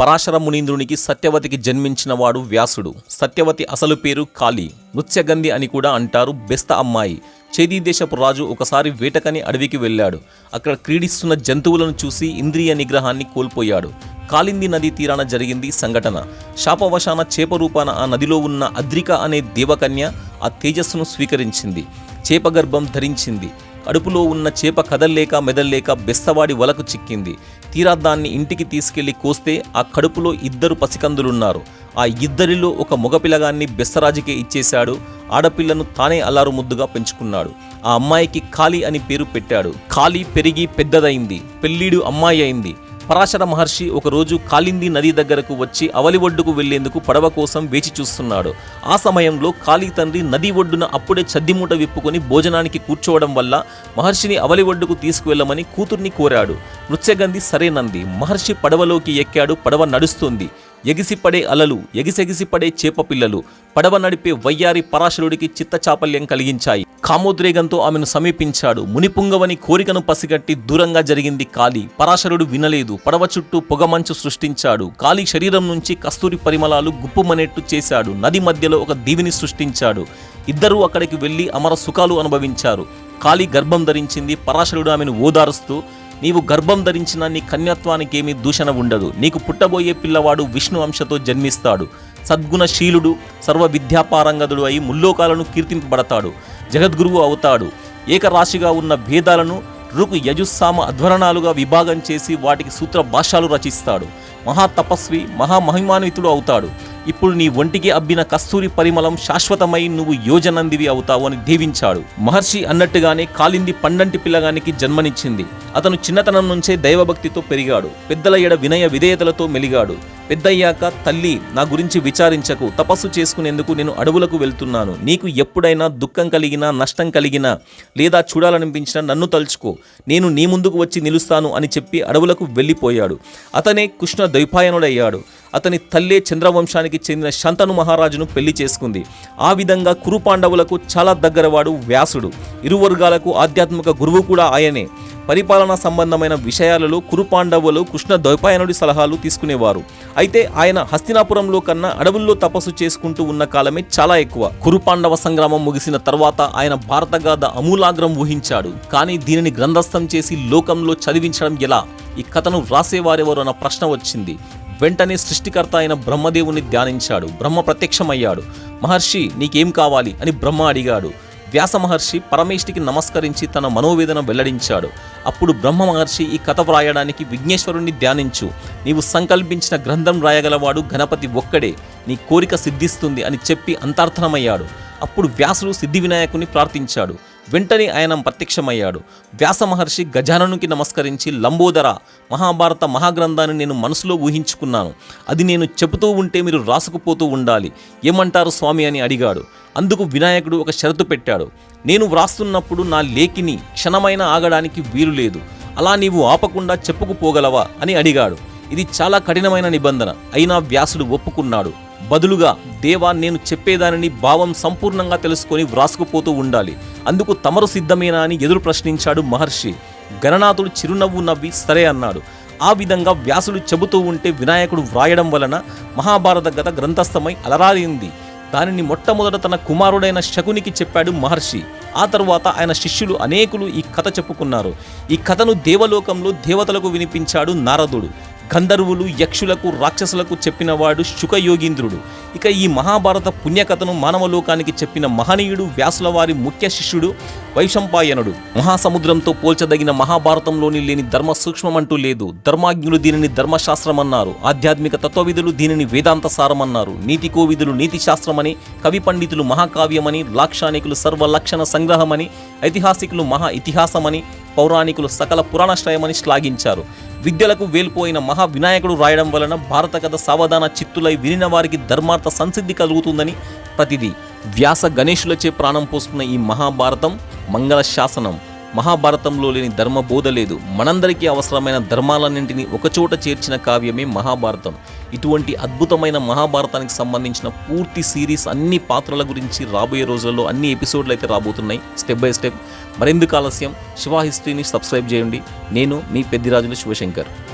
పరాశర మునీంద్రునికి సత్యవతికి జన్మించినవాడు వ్యాసుడు. సత్యవతి అసలు పేరు కాళీ. నృత్యగంధి అని కూడా అంటారు బెస్త అమ్మాయి. చేదీ దేశపు రాజు ఒకసారి వేటకని అడవికి వెళ్ళాడు. అక్కడ క్రీడిస్తున్న జంతువులను చూసి ఇంద్రియ నిగ్రహాన్ని కోల్పోయాడు. కాలింది నది తీరాన జరిగింది సంఘటన. శాపవశాన చేప రూపాన ఆ నదిలో ఉన్న అద్రిక అనే దేవకన్య ఆ తేజస్సును స్వీకరించింది. చేపగర్భం ధరించింది. కడుపులో ఉన్న చేప కదల్లేక మెదల్లేక బెస్తవాడి వలకు చిక్కింది. తీరా దాన్ని ఇంటికి తీసుకెళ్ళి కోస్తే ఆ కడుపులో ఇద్దరు పసికందులున్నారు. ఆ ఇద్దరిలో ఒక మగపిల్లగాన్ని బెస్తరాజుకే ఇచ్చేశాడు. ఆడపిల్లను తానే అల్లారు ముద్దుగా పెంచుకున్నాడు. ఆ అమ్మాయికి ఖాళీ అని పేరు పెట్టాడు. ఖాళీ పెరిగి పెద్దదైంది. పెళ్ళీడు అమ్మాయి అయింది. పరాశర మహర్షి ఒకరోజు కాళింది నది దగ్గరకు వచ్చి అవలి ఒడ్డుకు వెళ్ళేందుకు పడవ కోసం వేచి చూస్తున్నాడు. ఆ సమయంలో కాళీ తండ్రి నది ఒడ్డున అప్పుడే చద్దిమూట విప్పుకొని భోజనానికి కూర్చోవడం వల్ల మహర్షిని అవలి ఒడ్డుకు తీసుకువెళ్ళమని కూతుర్ని కోరాడు. నృత్యగంధి సరేనంది. మహర్షి పడవలోకి ఎక్కాడు. పడవ నడుస్తుంది. ఎగిసిపడే అలలు ఎగిసెగిసిపడే చేప పిల్లలు పడవ నడిపే వయ్యారి పరాశరుడికి చిత్తచాపల్యం కలిగించాయి. కామోద్రేగంతో ఆమెను సమీపించాడు. మునిపుంగవని కోరికను పసిగట్టి దూరంగా జరిగింది కాలి పరాశరుడు వినలేదు. పడవ చుట్టూ పొగమంచు సృష్టించాడు. కాలి శరీరం నుంచి కస్తూరి పరిమళాలు గుప్పుమనేట్టు చేశాడు. నది మధ్యలో ఒక దీవిని సృష్టించాడు. ఇద్దరూ అక్కడికి వెళ్ళి అమర సుఖాలు అనుభవించారు. కాలి గర్భం ధరించింది. పరాశరుడు ఆమెను ఓదారుస్తూ నీవు గర్భం ధరించిన నీ కన్యత్వానికేమీ దూషణ ఉండదు. నీకు పుట్టబోయే పిల్లవాడు విష్ణు అంశతో జన్మిస్తాడు. సద్గుణశీలుడు సర్వ విద్యాపారంగదుడు అయి ముల్లోకాలను కీర్తింపబడతాడు. జగద్గురువు అవుతాడు. ఏకరాశిగా ఉన్న భేదాలను రుకు యజుస్సామ అధ్వరణాలుగా విభాగం చేసి వాటికి సూత్ర భాష్యాలు రచిస్తాడు. మహా తపస్వి మహామహిమాన్వితుడు అవుతాడు. ఇప్పుడు నీ ఒంటికి అబ్బిన కస్తూరి పరిమళం శాశ్వతమై నువ్వు యోజనందివి అవుతావు అని దీవించాడు మహర్షి అన్నట్టుగానే కాలింది పండంటి పిల్లగానికి జన్మనిచ్చింది. అతను చిన్నతనం నుంచే దైవభక్తితో పెరిగాడు. పెద్దల ఎడ వినయ విధేయతలతో మెలిగాడు. పెద్దయ్యాక తల్లి నా గురించి విచారించకు. తపస్సు చేసుకునేందుకు నేను అడవులకు వెళ్తున్నాను. నీకు ఎప్పుడైనా దుఃఖం కలిగినా నష్టం కలిగినా లేదా చూడాలనిపించినా నన్ను తలుచుకో. నేను నీ ముందుకు వచ్చి నిలుస్తాను అని చెప్పి అడవులకు వెళ్ళిపోయాడు. అతనే కృష్ణ ద్వైపాయనుడయ్యాడు. అతని తల్లే చంద్రవంశానికి చెందిన శంతను మహారాజును పెళ్ళి చేసుకుంది. ఆ విధంగా కురు పాండవులకు చాలా దగ్గరవాడు వ్యాసుడు. ఇరు వర్గాలకు ఆధ్యాత్మిక గురువు కూడా ఆయనే. పరిపాలనా సంబంధమైన విషయాలలో కురుపాండవులు కృష్ణ ద్వైపాయనుడి సలహాలు తీసుకునేవారు. అయితే ఆయన హస్తినాపురంలో కన్నా అడవుల్లో తపస్సు చేసుకుంటూ ఉన్న కాలమే చాలా ఎక్కువ. కురుపాండవ సంగ్రామం ముగిసిన తర్వాత ఆయన భారతగాథ అమూలాగ్రం ఊహించాడు. కానీ దీనిని గ్రంథస్థం చేసి లోకంలో చదివించడం ఎలా? ఈ కథను వ్రాసేవారెవరు అన్న ప్రశ్న వచ్చింది. వెంటనే సృష్టికర్త అయిన బ్రహ్మదేవుని ధ్యానించాడు. బ్రహ్మ ప్రత్యక్షమయ్యాడు. మహర్షి నీకేం కావాలి? అని బ్రహ్మ అడిగాడు. వ్యాస మహర్షి పరమేష్టికి నమస్కరించి తన మనోవేదన వెల్లడించాడు. అప్పుడు బ్రహ్మ మహర్షి ఈ కథ వ్రాయడానికి విఘ్నేశ్వరుణ్ణి ధ్యానించు. నీవు సంకల్పించిన గ్రంథం రాయగలవాడు గణపతి ఒక్కడే నీ కోరిక సిద్ధిస్తుంది అని చెప్పి అంతర్థనమయ్యాడు అప్పుడు వ్యాసుడు సిద్ధి వినాయకుని ప్రార్థించాడు. వెంటనే ఆయన ప్రత్యక్షమయ్యాడు. వ్యాస మహర్షి గజాననుకి నమస్కరించి లంబోదర మహాభారత మహాగ్రంథాన్ని నేను మనసులో ఊహించుకున్నాను. అది నేను చెబుతూ ఉంటే మీరు రాసుకుపోతూ ఉండాలి. ఏమంటారు స్వామి? అని అడిగాడు. అందుకు వినాయకుడు ఒక షరతు పెట్టాడు. నేను వ్రాస్తున్నప్పుడు నా లేఖిని క్షణమైన ఆగడానికి వీలు లేదు. అలా నీవు ఆపకుండా చెప్పుకుపోగలవా? అని అడిగాడు. ఇది చాలా కఠినమైన నిబంధన. అయినా వ్యాసుడు ఒప్పుకున్నాడు. బదులుగా దేవా నేను చెప్పేదానిని భావం సంపూర్ణంగా తెలుసుకొని వ్రాసుకుపోతూ ఉండాలి. అందుకు తమరు సిద్ధమేనా అని ఎదురు ప్రశ్నించాడు మహర్షి. గణనాథుడు చిరునవ్వు నవ్వి సరే అన్నాడు. ఆ విధంగా వ్యాసుడు చెబుతూ ఉంటే వినాయకుడు వ్రాయడం వలన మహాభారత గత గ్రంథస్థమై అలరారింది. దానిని మొట్టమొదట తన కుమారుడైన శకునికి చెప్పాడు మహర్షి. ఆ తరువాత ఆయన శిష్యులు అనేకులు ఈ కథ చెప్పుకున్నారు. ఈ కథను దేవలోకంలో దేవతలకు వినిపించాడు నారదుడు. గంధర్వులు యక్షులకు రాక్షసులకు చెప్పినవాడు శుకయోగీంద్రుడు. ఇక ఈ మహాభారత పుణ్యకథను మానవలోకానికి చెప్పిన మహనీయుడు వ్యాసుల వారి ముఖ్య శిష్యుడు వైశంపాయనుడు. మహాసముద్రంతో పోల్చదగిన మహాభారతంలోని లేని ధర్మ సూక్ష్మమంటూ లేదు. ధర్మాజ్ఞులు దీనిని ధర్మశాస్త్రమన్నారు. ఆధ్యాత్మిక తత్వవిధులు దీనిని వేదాంత సారమన్నారు. నీతి కోవిధులు నీతి శాస్త్రమని కవి పండితులు మహాకావ్యమని లాక్షానికులు సర్వలక్షణ సంగ్రహమని ఐతిహాసికులు మహా ఇతిహాసమని పౌరాణికులు సకల పురాణాశ్రయమని శ్లాఘించారు. విద్యలకు వేలిపోయిన మహా వినాయకుడు రాయడం వలన భారత కథ సావధాన చిత్తులై వినిన వారికి ధర్మార్థ సంసిద్ధి కలుగుతుందని ప్రతిది వ్యాస గణేశులచే ప్రాణం పోసుకున్న ఈ మహాభారతం మంగళ శాసనం. మహాభారతంలో లేని ధర్మ బోధ లేదు. మనందరికీ అవసరమైన ధర్మాలన్నింటినీ ఒకచోట చేర్చిన కావ్యమే మహాభారతం. ఇటువంటి అద్భుతమైన మహాభారతానికి సంబంధించిన పూర్తి సిరీస్ అన్ని పాత్రల గురించి రాబోయే రోజుల్లో అన్ని ఎపిసోడ్లు అయితే రాబోతున్నాయి. స్టెప్ బై స్టెప్ మరెందుకు ఆలస్యం? శివ హిస్టరీని సబ్స్క్రైబ్ చేయండి. నేను మీ పెద్దిరాజుల శివశంకర్.